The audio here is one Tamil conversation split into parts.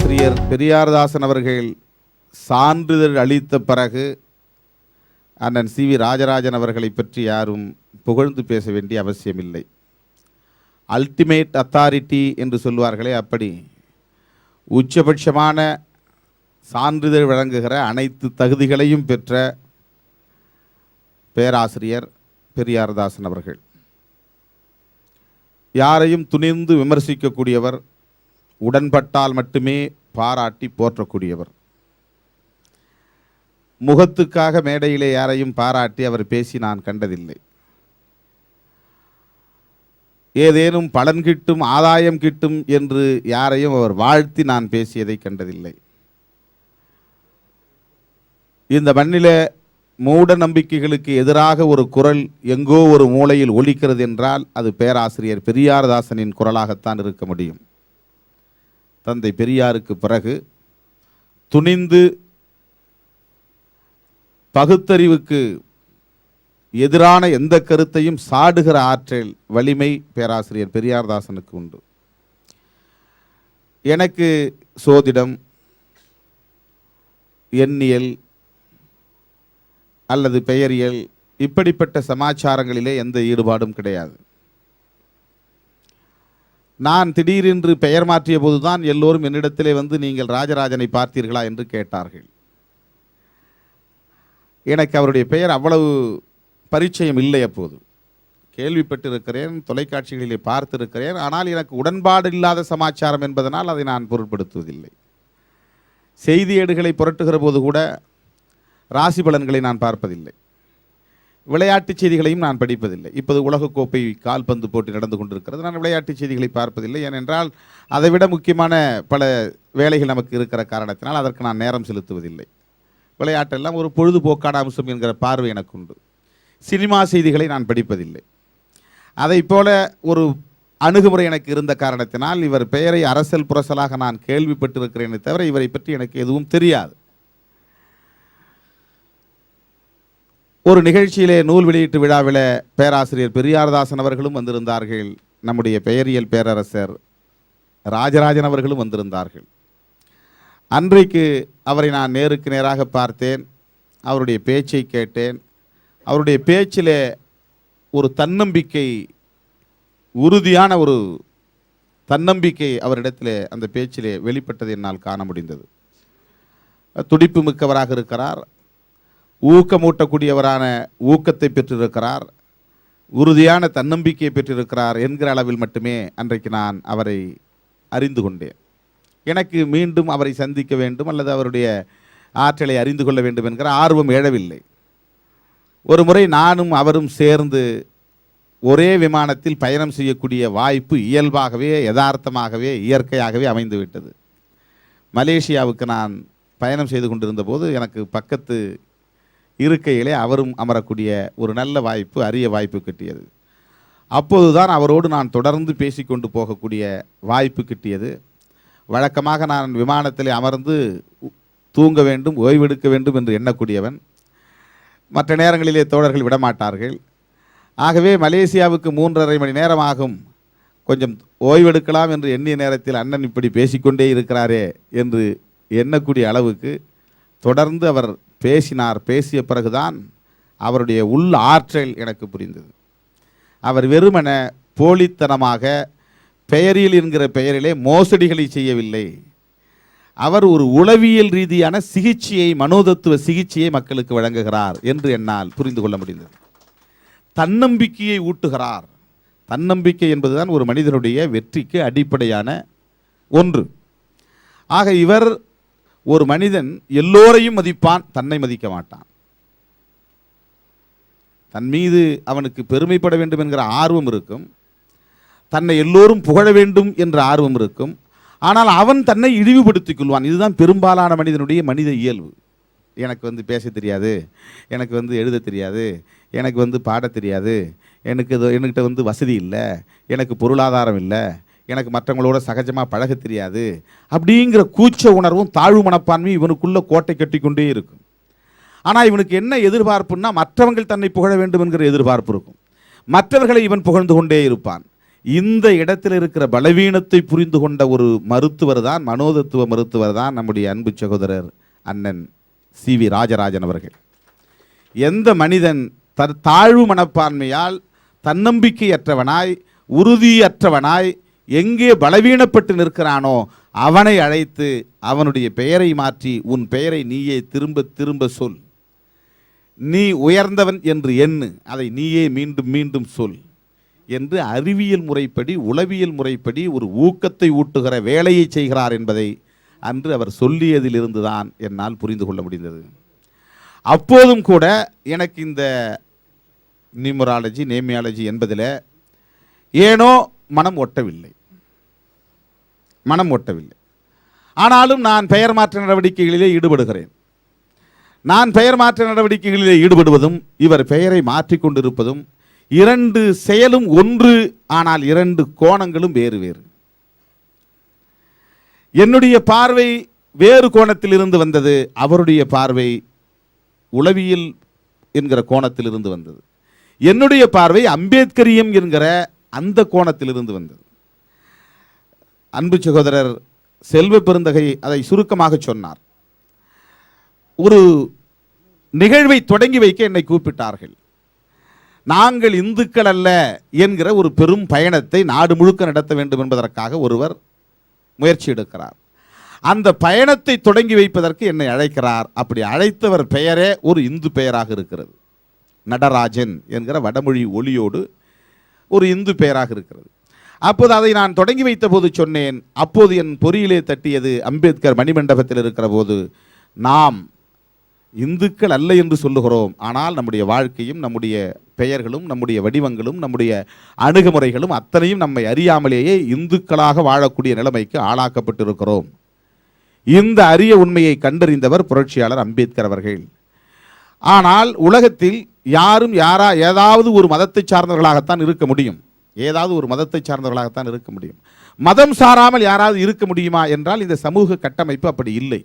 பேராசிரியர் பெரியார்தாசன் அவர்கள் சான்றிதழ் அளித்த பிறகு அண்ணன் சி வி ராஜராஜன் அவர்களை பற்றி யாரும் புகழ்ந்து பேச வேண்டிய அவசியமில்லை. அல்டிமேட் அத்தாரிட்டி என்று சொல்வார்களே அப்படி. உச்சபட்சமான சான்றிதழ் வழங்குகிற அனைத்து தகுதிகளையும் பெற்ற பேராசிரியர் பெரியார்தாசன் அவர்கள். யாரையும் துணிந்து விமர்சிக்கக்கூடியவர் உடன்பட்டால் மட்டுமே பாராட்டி போற்றக்கூடியவர். முகத்துக்காக மேடையிலே யாரையும் பாராட்டி அவர் பேசி நான் கண்டதில்லை. ஏதேனும் பலன் கிட்டும் ஆதாயம் கிட்டும் என்று யாரையும் அவர் வாழ்த்தி நான் பேசியதை கண்டதில்லை. இந்த மண்ணில மூட நம்பிக்கைகளுக்கு எதிராக ஒரு குரல் எங்கோ ஒரு மூலையில் ஒலிக்கிறது என்றால் அது பேராசிரியர் பெரியார்தாசனின் குரலாகத்தான் இருக்க முடியும். தந்தை பெரியாருக்கு பிறகு துணிந்து பகுத்தறிவுக்கு எதிரான எந்த கருத்தையும் சாடுகிற ஆற்றல் வலிமை பேராசிரியர் பெரியார்தாசனுக்கு உண்டு. எனக்கு சோதிடம் எண்ணியல் அல்லது பெயரியல் இப்படிப்பட்ட சமாச்சாரங்களிலே எந்த ஈடுபாடும் கிடையாது. நான் திடீரென்று பெயர் மாற்றிய போதுதான் எல்லோரும் என்னிடத்திலே வந்து நீங்கள் ராஜராஜனை பார்த்தீர்களா என்று கேட்டார்கள். எனக்கு அவருடைய பெயர் அவ்வளவு பரிச்சயம் இல்லை அப்போது. கேள்விப்பட்டிருக்கிறேன் தொலைக்காட்சிகளிலே பார்த்திருக்கிறேன் ஆனால் எனக்கு உடன்பாடு இல்லாத சமாச்சாரம் என்பதனால் அதை நான் பொருட்படுத்துவதில்லை. செய்தியேடுகளை புரட்டுகிற போது கூட ராசி பலன்களை நான் பார்ப்பதில்லை. விளையாட்டுச் செய்திகளையும் நான் படிப்பதில்லை. இப்போது உலகக்கோப்பை கால்பந்து போட்டி நடந்து கொண்டிருக்கிறது. நான் விளையாட்டுச் செய்திகளை பார்ப்பதில்லை. ஏனென்றால் அதைவிட முக்கியமான பல வேலைகள் நமக்கு இருக்கிற காரணத்தினால் அதற்கு நான் நேரம் செலுத்துவதில்லை. விளையாட்டெல்லாம் ஒரு பொழுதுபோக்கான அம்சம் என்கிற பார்வை எனக்கு உண்டு. சினிமா செய்திகளை நான் படிப்பதில்லை. அதைப் போல ஒரு அணுகுமுறை எனக்கு இருந்த காரணத்தினால் இவர் பெயரை அரசல் புரசலாக நான் கேள்விப்பட்டிருக்கிறேனே தவிர இவரை பற்றி எனக்கு எதுவும் தெரியாது. ஒரு நிகழ்ச்சியிலே நூல் வெளியீட்டு விழாவில் பேராசிரியர் பெரியார்தாசன் அவர்களும் வந்திருந்தார்கள். நம்முடைய பெயரியல் பேரரசர் ராஜராஜன் அவர்களும் வந்திருந்தார்கள். அன்றைக்கு அவரை நான் நேருக்கு நேராக பார்த்தேன். அவருடைய பேச்சை கேட்டேன். அவருடைய பேச்சிலே ஒரு தன்னம்பிக்கை உறுதியான ஒரு தன்னம்பிக்கை அவரிடத்திலே அந்த பேச்சிலே வெளிப்பட்டதை என்னால் காண முடிந்தது. துடிப்பு மிக்கவராக இருக்கிறார். ஊக்கமூட்டக்கூடியவரான ஊக்கத்தை பெற்றிருக்கிறார் உறுதியான தன்னம்பிக்கையை பெற்றிருக்கிறார் என்கிற அளவில் மட்டுமே அன்றைக்கு நான் அவரை அறிந்து கொண்டேன். எனக்கு மீண்டும் அவரை சந்திக்க வேண்டும் அல்லது அவருடைய ஆற்றலை அறிந்து கொள்ள வேண்டும் என்கிற ஆர்வம் எழவில்லை. ஒரு முறை நானும் அவரும் சேர்ந்து ஒரே விமானத்தில் பயணம் செய்யக்கூடிய வாய்ப்பு இயல்பாகவே யதார்த்தமாகவே இயற்கையாகவே அமைந்துவிட்டது. மலேசியாவுக்கு நான் பயணம் செய்து கொண்டிருந்த போது எனக்கு பக்கத்து இருக்கையிலே அவரும் அமரக்கூடிய ஒரு நல்ல வாய்ப்பு அரிய வாய்ப்பு கிட்டியது. அப்போதுதான் அவரோடு நான் தொடர்ந்து பேசிக்கொண்டு போகக்கூடிய வாய்ப்பு கிட்டியது. வழக்கமாக நான் விமானத்தில் அமர்ந்து தூங்க வேண்டும் ஓய்வெடுக்க வேண்டும் என்று எண்ணக்கூடியவன். மற்ற நேரங்களிலே தோழர்கள் விடமாட்டார்கள். ஆகவே மலேசியாவுக்கு மூன்றரை மணி நேரம் ஆகும் கொஞ்சம் ஓய்வெடுக்கலாம் என்று எண்ணிய நேரத்தில் அண்ணன் இப்படி பேசிக்கொண்டே இருக்கிறாரே என்று எண்ணக்கூடிய அளவுக்கு தொடர்ந்து அவர் பேசினார் பேசிய பிறகுதான் அவருடைய உள் ஆற்றல் எனக்கு புரிந்தது. அவர் வெறுமன போலித்தனமாக பெயரில் என்கிற பெயரிலே மோசடிகளை செய்யவில்லை. அவர் ஒரு உளவியல் ரீதியான சிகிச்சையை மனோதத்துவ சிகிச்சையை மக்களுக்கு வழங்குகிறார் என்று என்னால் புரிந்து கொள்ள முடிந்தது. தன்னம்பிக்கையை ஊட்டுகிறார். தன்னம்பிக்கை என்பதுதான் ஒரு மனிதனுடைய வெற்றிக்கு அடிப்படையான ஒன்று. ஆக இவர் ஒரு மனிதன் எல்லோரையும் மதிப்பான் தன்னை மதிக்க மாட்டான். தன் மீது அவனுக்கு பெருமைப்பட வேண்டும் என்கிற ஆர்வம் இருக்கும். தன்னை எல்லோரும் புகழ வேண்டும் என்ற ஆர்வம் இருக்கும். ஆனால் அவன் தன்னை இழிவுபடுத்திக் கொள்வான். இதுதான் பெரும்பாலான மனிதனுடைய மனித இயல்பு. எனக்கு வந்து பேச தெரியாது எனக்கு வந்து எழுத தெரியாது எனக்கு வந்து பாட தெரியாது எனக்கு இது என்கிட்ட வந்து வசதி இல்லை எனக்கு பொருளாதாரம் இல்லை எனக்கு மற்றவங்களோட சகஜமாக பழக தெரியாது அப்படிங்கிற கூச்ச உணர்வும் தாழ்வு மனப்பான்மையும் இவனுக்குள்ளே கோட்டை கட்டிக்கொண்டே இருக்கும். ஆனால் இவனுக்கு என்ன எதிர்பார்ப்புன்னா மற்றவங்கள் தன்னை புகழ வேண்டும் என்கிற எதிர்பார்ப்பு இருக்கும். மற்றவர்களை இவன் புகழ்ந்து கொண்டே இருப்பான். இந்த இடத்தில் இருக்கிற பலவீனத்தை புரிந்து கொண்ட ஒரு மருத்துவர் தான் மனோதத்துவ மருத்துவர் தான் நம்முடைய அன்பு சகோதரர் அண்ணன் சி வி ராஜராஜன் அவர்கள். எந்த மனிதன் த தாழ்வு மனப்பான்மையால் தன்னம்பிக்கையற்றவனாய் உறுதியற்றவனாய் எங்கே பலவீனப்பட்டு நிற்கிறானோ அவனை அழைத்து அவனுடைய பெயரை மாற்றி உன் பெயரை நீயே திரும்ப திரும்ப சொல். நீ உயர்ந்தவன் என்று எண்ணு அதை நீயே மீண்டும் மீண்டும் சொல் என்று அறிவியல் முறைப்படி உளவியல் முறைப்படி ஒரு ஊக்கத்தை ஊட்டுகிற வேலையை செய்கிறார் என்பதை அன்று அவர் சொல்லியதிலிருந்து தான் என்னால் புரிந்து கொள்ள முடிந்தது. அப்போதும் கூட எனக்கு இந்த நியூமராலஜி நேமியாலஜி என்பதில் ஏனோ மனம் ஒட்டவில்லை. மனம் ஒட்டவில்லை. ஆனாலும் நான் பெயர் மாற்ற நடவடிக்கைகளிலே ஈடுபடுகிறேன். நான் பெயர் மாற்ற நடவடிக்கைகளிலே ஈடுபடுவதும் இவர் பெயரை மாற்றிக் கொண்டிருப்பதும் இரண்டு செயலும் ஒன்று ஆனால் இரண்டு கோணங்களும் வேறு வேறு. என்னுடைய பார்வை வேறு கோணத்தில் இருந்து வந்தது அவருடைய பார்வை உளவியல் என்கிற கோணத்தில் இருந்து வந்தது. என்னுடைய பார்வை அம்பேத்கரியம் என்கிற அந்த கோணத்திலிருந்து வந்தது. அன்பு சகோதரர் செல்வ பெருந்தகை அதை சுருக்கமாக சொன்னார். ஒரு நிகழ்வை தொடங்கி வைக்க என்னை கூப்பிட்டார்கள். நாங்கள் இந்துக்கள் அல்ல என்கிற ஒரு பெரும் பயணத்தை நாடு முழுக்க நடத்த வேண்டும் என்பதற்காக ஒருவர் முயற்சி எடுக்கிறார். அந்த பயணத்தை தொடங்கி வைப்பதற்கு என்னை அழைக்கிறார். அப்படி அழைத்தவர் பெயரே ஒரு இந்து பெயராக இருக்கிறது. நடராஜன் என்கிற வடமொழி ஒளியோடு ஒரு இந்து பெயராக இருக்கிறது. அப்போது அதை நான் தொடங்கி வைத்த போது சொன்னேன் அப்போது என் பொறியிலே தட்டியது அம்பேத்கர் மணிமண்டபத்தில் இருக்கிற போது நாம் இந்துக்கள் அல்ல என்று சொல்லுகிறோம். ஆனால் நம்முடைய வாழ்க்கையும் நம்முடைய பெயர்களும் நம்முடைய வடிவங்களும் நம்முடைய அணுகுமுறைகளும் அத்தனையும் நம்மை அறியாமலேயே இந்துக்களாக வாழக்கூடிய நிலைமைக்கு ஆளாக்கப்பட்டிருக்கிறோம். இந்த அரிய உண்மையை கண்டறிந்தவர் புரட்சியாளர் அம்பேத்கர் அவர்கள். ஆனால் உலகத்தில் யாரும் யாரா ஏதாவது ஒரு மதத்தை சார்ந்தவர்களாகத்தான் இருக்க முடியும். ஏதாவது ஒரு மதத்தை சார்ந்தவர்களாகத்தான் இருக்க முடியும். மதம் சாராமல் யாராவது இருக்க முடியுமா என்றால் இந்த சமூக கட்டமைப்பு அப்படி இல்லை.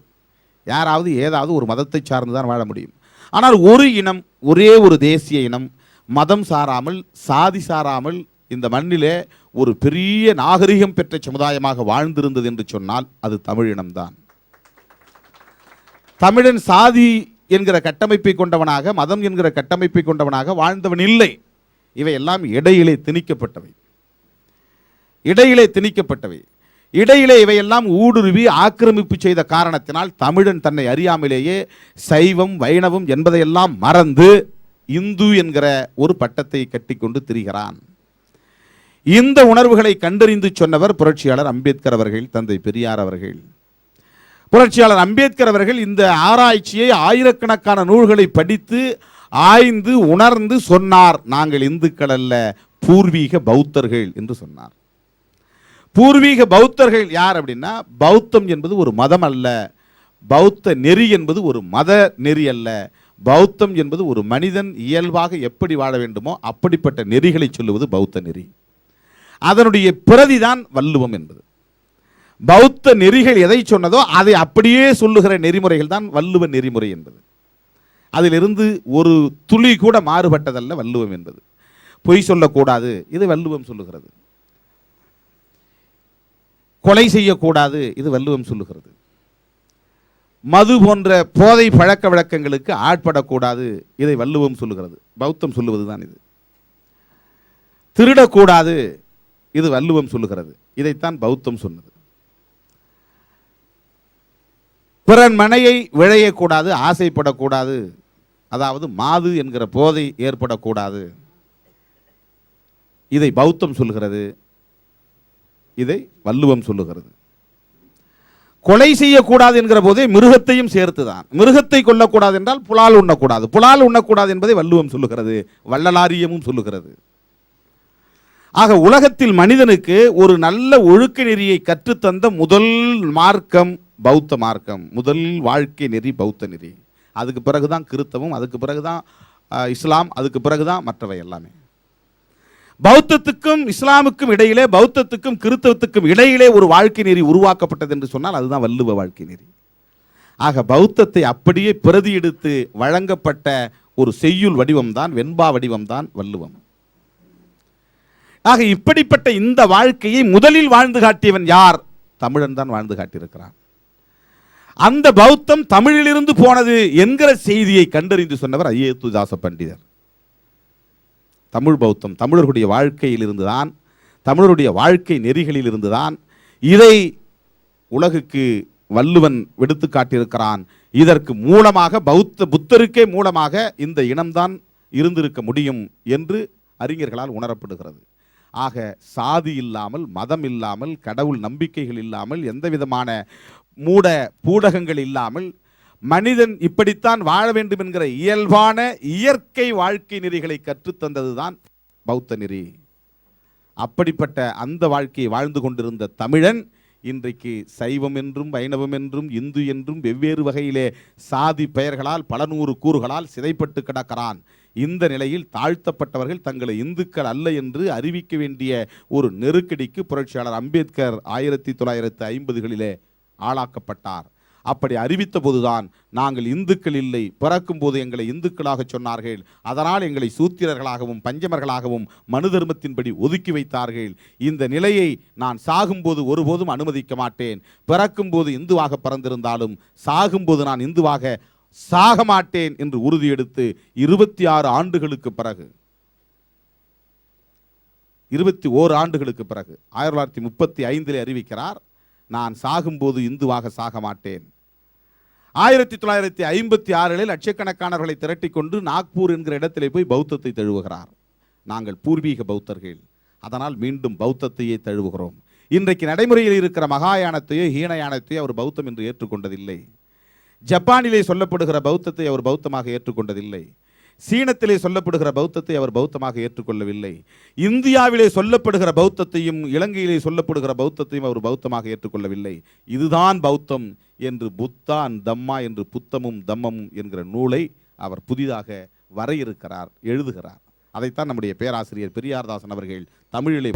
யாராவது ஏதாவது ஒரு மதத்தை சார்ந்து தான் வாழ முடியும். ஆனால் ஒரு இனம் ஒரே ஒரு தேசிய இனம் மதம் சாராமல் சாதி சாராமல் இந்த மண்ணிலே ஒரு பெரிய நாகரிகம் பெற்ற சமுதாயமாக வாழ்ந்திருந்தது என்று சொன்னால் அது தமிழினம்தான் தமிழன் சாதி என்கிற கட்டமைப்பை கொண்டவனாக மதம் என்கிற கட்டமைப்பை கொண்டவனாக வாழ்ந்தவன் இல்லை. இவையெல்லாம் இடையிலே திணிக்கப்பட்டவை. இடையிலே திணிக்கப்பட்டவை. இடையிலே இவையெல்லாம் ஊடுருவி ஆக்கிரமிப்பு செய்த காரணத்தினால் தமிழன் தன்னை அறியாமலேயே சைவம் வைணவம் என்பதையெல்லாம் மறந்து இந்து என்கிற ஒரு பட்டத்தை கட்டிக்கொண்டு திரிகிறான். இந்த உணர்வுகளை கண்டறிந்து சொன்னவர் புரட்சியாளர் அம்பேத்கர் அவர்கள் தந்தை பெரியார் அவர்கள். புரட்சியாளர் அம்பேத்கர் அவர்கள் இந்த ஆராய்ச்சியை ஆயிரக்கணக்கான நூல்களை படித்து ஆய்ந்து உணர்ந்து சொன்னார். நாங்கள் இந்துக்கள் அல்ல பூர்வீக பௌத்தர்கள் என்று சொன்னார். பூர்வீக பௌத்தர்கள் யார் அப்படின்னா பௌத்தம் என்பது ஒரு மதம் அல்ல பௌத்த நெறி என்பது ஒரு மத நெறி அல்ல பௌத்தம் என்பது ஒரு மனிதன் இயல்பாக எப்படி வாழ வேண்டுமோ அப்படிப்பட்ட நெறிகளை சொல்லுவது பௌத்த நெறி. அதனுடைய பிரதிதான் வள்ளுவம் என்பது. பௌத்த நெறிகள் எதை சொன்னதோ அதை அப்படியே சொல்லுகிற நெறிமுறைகள் தான் வள்ளுவ நெறிமுறை என்பது. அதிலிருந்து ஒரு துளி கூட மாறுபட்டதல்ல வள்ளுவம் என்பது. பொய் சொல்லக்கூடாது இது வள்ளுவம் சொல்லுகிறது. கொலை செய்யக்கூடாது இது வள்ளுவம் சொல்லுகிறது. மது போன்ற போதை பழக்க வழக்கங்களுக்கு ஆட்படக்கூடாது இதை வள்ளுவம் சொல்லுகிறது. பௌத்தம் சொல்லுவது தான் இது. திருடக்கூடாது இது வள்ளுவம் சொல்லுகிறது. இதைத்தான் பௌத்தம் சொன்னது. பிறன் மனையை விழையக்கூடாது ஆசைப்படக்கூடாது அதாவது மாது என்கிற போதை ஏற்படக்கூடாது. இதை பௌத்தம் சொல்லுகிறது. இதை வள்ளுவம் சொல்லுகிறது. கொலை செய்யக்கூடாது என்கிற போதே மிருகத்தையும் சேர்த்து தான் மிருகத்தை கொல்லக்கூடாது என்றால் புலால் உண்ணக்கூடாது. புலால் உண்ணக்கூடாது என்பதை வள்ளுவம் சொல்லுகிறது. வள்ளலாரியமும் சொல்லுகிறது. ஆக உலகத்தில் மனிதனுக்கு ஒரு நல்ல ஒழுக்க நெறியை கற்றுத்தந்த முதல் மார்க்கம் பௌத்த மார்க்கம். முதல் வாழ்க்கை நெறி பௌத்த நெறி. அதுக்கு பிறகுதான் கிறித்தவம் அதுக்கு பிறகு தான் இஸ்லாம் அதுக்கு பிறகுதான் மற்றவை எல்லாமே. பௌத்தத்துக்கும் இஸ்லாமுக்கும் இடையிலே பௌத்தத்துக்கும் கிறித்தவத்துக்கும் இடையிலே ஒரு வாழ்க்கை நெறி உருவாக்கப்பட்டது என்று சொன்னால் அதுதான் வள்ளுவ வாழ்க்கை நெறி. ஆக பௌத்தத்தை அப்படியே பிரதி எடுத்து வழங்கப்பட்ட ஒரு செய்யுள் வடிவம்தான் வெண்பா வடிவம்தான் வள்ளுவம். ஆக இப்படிப்பட்ட இந்த வாழ்க்கையை முதலில் வாழ்ந்து காட்டியவன் யார்? தமிழன் தான் வாழ்ந்து காட்டியிருக்கிறான். அந்த பௌத்தம் தமிழிலிருந்து போனது என்கிற செய்தியை கண்டறிந்து சொன்னவர் ஐயத்துதாச பண்டிதர். தமிழ் பௌத்தம் தமிழர்களுடைய வாழ்க்கையிலிருந்து தான் தமிழருடைய வாழ்க்கை நெறிகளிலிருந்து தான் இதை உலகுக்கு வள்ளுவன் விடுத்து காட்டியிருக்கிறான். இதற்கு மூலமாக பௌத்த புத்தருக்கே மூலமாக இந்த இனம்தான் இருந்திருக்க முடியும் என்று அறிஞர்களால் உணரப்படுகிறது. ஆக சாதி இல்லாமல் மதம் இல்லாமல் கடவுள் நம்பிக்கைகள் இல்லாமல் எந்த விதமான மூட பூடகங்கள் இல்லாமல் மனிதன் இப்படித்தான் வாழ வேண்டும் என்கிற இயல்பான இயற்கை வாழ்க்கை நெறிகளை கற்றுத்தந்ததுதான் பௌத்த நெறி. அப்படிப்பட்ட அந்த வாழ்க்கையை வாழ்ந்து கொண்டிருந்த தமிழன் இன்றைக்கு சைவம் என்றும் வைணவம் என்றும் இந்து என்றும் வெவ்வேறு வகையிலே சாதி பெயர்களால் பல நூறு கூறுகளால் சிதைப்பட்டு கிடக்கிறான். இந்த நிலையில் தாழ்த்தப்பட்டவர்கள் தங்களை இந்துக்கள் அல்ல என்று அறிவிக்க வேண்டிய ஒரு நெருக்கடிக்கு புரட்சியாளர் அம்பேத்கர் ஆயிரத்தி தொள்ளாயிரத்து ஐம்பதுகளிலே ஆளாக்கப்பட்டார். அப்படி அறிவித்த போதுதான் நாங்கள் இந்துக்கள் இல்லை பிறக்கும் போது எங்களை இந்துக்களாக சொன்னார்கள். அதனால் எங்களை சூத்திரர்களாகவும் பஞ்சமர்களாகவும் மனு தர்மத்தின்படி ஒதுக்கி வைத்தார்கள். இந்த நிலையை நான் சாகும்போது ஒருபோதும் அனுமதிக்க மாட்டேன். பிறக்கும்போது இந்துவாக பிறந்திருந்தாலும் சாகும்போது நான் இந்துவாக சாக மாட்டேன் என்று உறுதியெடுத்து இருபத்தி ஆறு ஆண்டுகளுக்கு பிறகு இருபத்தி ஓர் ஆண்டுகளுக்கு பிறகு ஆயிரத்தி தொள்ளாயிரத்தி முப்பத்தி ஐந்திலே அறிவிக்கிறார் நான் சாகும்போது இந்துவாக சாக மாட்டேன் ஆயிரத்தி தொள்ளாயிரத்தி ஐம்பத்தி ஆறில் லட்சக்கணக்கானவர்களை திரட்டிக் கொண்டு நாக்பூர் என்கிற இடத்திலே போய் பௌத்தத்தை தழுவுகிறார். நாங்கள் பூர்வீக பௌத்தர்கள். அதனால் மீண்டும் பௌத்தத்தையே தழுவுகிறோம். இன்றைக்கு நடைமுறையில் இருக்கிற மகாயானத்தையோ ஹீனயானத்தையோ அவர் பௌத்தம் என்று ஏற்றுக்கொண்டதில்லை. ஜப்பானிலே சொல்லப்படுகிற பௌத்தத்தை அவர் பௌத்தமாக ஏற்றுக்கொண்டதில்லை. சீனத்திலே சொல்லப்படுகிற பௌத்தத்தை அவர் பௌத்தமாக ஏற்றுக்கொள்ளவில்லை. இந்தியாவிலே சொல்லப்படுகிற பௌத்தத்தையும் இலங்கையிலே சொல்லப்படுகிற பௌத்தத்தையும் அவர் பௌத்தமாக ஏற்றுக்கொள்ளவில்லை. இதுதான் பௌத்தம் என்று புத்தான் தம்மா என்று புத்தமும் தம்மமும் என்கிற நூலை அவர் புதிதாக வரையறுக்கிறார் எழுதுகிறார். அதைத்தான் நம்முடைய பேராசிரியர் பெரியார்தாசன் அவர்கள் தமிழிலே